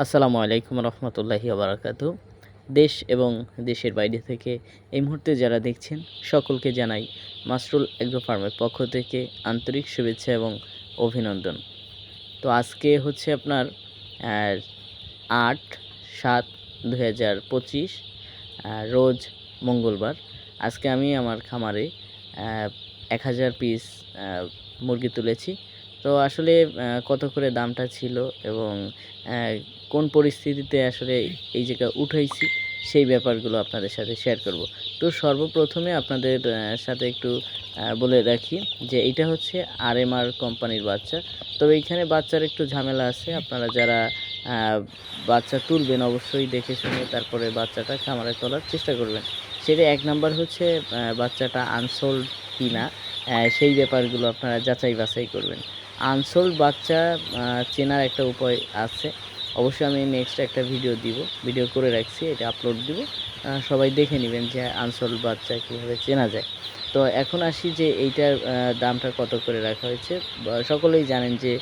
আসসালামু আলাইকুম রহমতুল্লাহি আবরাকাতু। দেশ এবং দেশের বাইরে থেকে এই মুহূর্তে যারা দেখছেন, সকলকে জানাই মাসরুল এগ্রো ফার্মের পক্ষ থেকে আন্তরিক শুভেচ্ছা এবং অভিনন্দন। তো আজকে হচ্ছে আপনার আট সাত দু হাজার পঁচিশ রোজ মঙ্গলবার। আজকে আমি আমার খামারে এক হাজার পিস মুরগি তুলেছি। তো আসলে কত করে দামটা ছিল এবং কোন পরিস্থিতিতে আসলে এই জায়গা উঠাইছি সেই ব্যাপারগুলো আপনাদের সাথে শেয়ার করব। তো সর্বপ্রথমে আপনাদের সাথে একটু বলে রাখি যে এটা হচ্ছে আর এম আর কোম্পানির বাচ্চা। তবে এইখানে বাচ্চার একটু ঝামেলা আছে। আপনারা যারা বাচ্চা তুলবেন অবশ্যই দেখে শুনে তারপরে বাচ্চাটা খামারে তোলার চেষ্টা করবেন। সেটা এক নাম্বার হচ্ছে বাচ্চাটা আনসোল্ড কি না আহ, সেই ব্যাপারগুলো আপনারা যাচাই বাছাই করবেন। আনসোল্ড বাচ্চা চেনার একটা উপায় আছে। অবশ্যই আমি নেক্সট একটা ভিডিও দিব। ভিডিও করে রাখছি, এটা আপলোড দিব। সবাই দেখে নেবেন যে আনসোল্ড বাচ্চা কীভাবে চেনা যায়। তো এখন আসি যে এইটার দামটা কত করে রাখা হয়েছে। সকলেই জানেন যে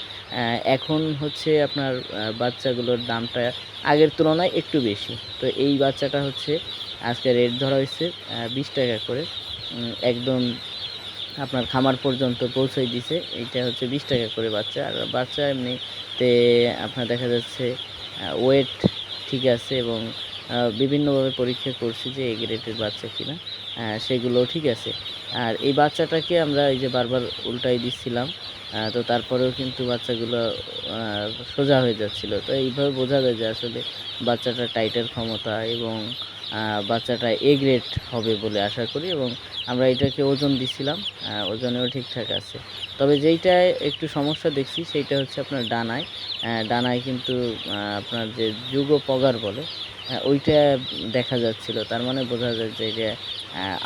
এখন হচ্ছে আপনার বাচ্চাগুলোর দামটা আগের তুলনায় একটু বেশি। তো এই বাচ্চাটা হচ্ছে আজকে রেট ধরা হয়েছে বিশ টাকা করে। একদম আপনার খামার পর্যন্ত পৌঁছে দিছে। এইটা হচ্ছে বিশ টাকা করে বাচ্চা। আর বাচ্চা এমনিতে আপনার দেখা যাচ্ছে ওয়েট ঠিক আছে এবং বিভিন্নভাবে পরীক্ষা করছি যে এই গ্রেডের বাচ্চা কিনা। সেগুলো ঠিক আছে। আর এই বাচ্চাটাকে আমরা এই যে বারবার উল্টাই দিচ্ছিলাম তো তারপরেও কিন্তু বাচ্চাগুলো সোজা হয়ে যাচ্ছিল। তো এইভাবে বোঝা যায় যে আসলে বাচ্চাটা টাইটের ক্ষমতা এবং বাচ্চাটা এ গ্রেড হবে বলে আশা করি এবং আমরা এটাকে ওজন দিছিলাম ওজনেও ঠিকঠাক আছে। তবে যেইটা একটু সমস্যা দেখছি সেইটা হচ্ছে আপনার ডানায়। ডানায় কিন্তু আপনার যে যুগ পগার বলে ওইটা দেখা যাচ্ছিল। তার মানে বোঝা যায় যে এটা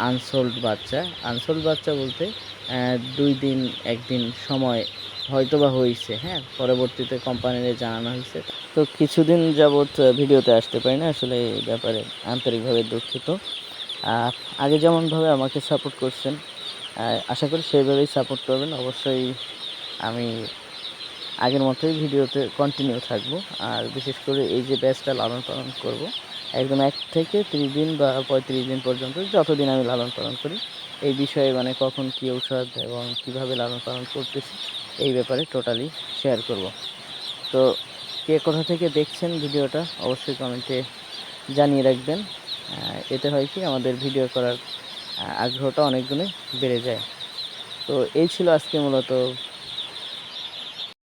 আনসোল্ড বাচ্চা। আনসোল্ড বাচ্চা বলতে দুই দিন, একদিন সময় হয়তো বা হয়েছে হ্যাঁ? পরবর্তীতে কোম্পানিরে জানানো হয়েছে তো কিছুদিন যাবৎ ভিডিওতে আসতে পারি না, আসলে এই ব্যাপারে আন্তরিকভাবে দুঃখিত। আর আগে যেমনভাবে আমাকে সাপোর্ট করছেন আশা করি সেইভাবেই সাপোর্ট করবেন। অবশ্যই আমি আগের মতোই ভিডিওতে কন্টিনিউ থাকব। আর বিশেষ করে এই যে ব্যাচটা লালন পালন করব, একদম এক থেকে ত্রিশ দিন বা পঁয়ত্রিশ দিন পর্যন্ত যতদিন আমি লালন পালন করি, এই বিষয়ে মানে কখন কী ঔষধ এবং কীভাবে লালন পালন করতেছি এই ব্যাপারে টোটালি শেয়ার করব। তো কে কোথা থেকে দেখছেন ভিডিওটা অবশ্যই কমেন্টে জানিয়ে রাখবেন। এতে হয় কি আমাদের ভিডিও করার আগ্রহটা অনেকগুলোই বেড়ে যায়। তো এই ছিল আজকে মূলত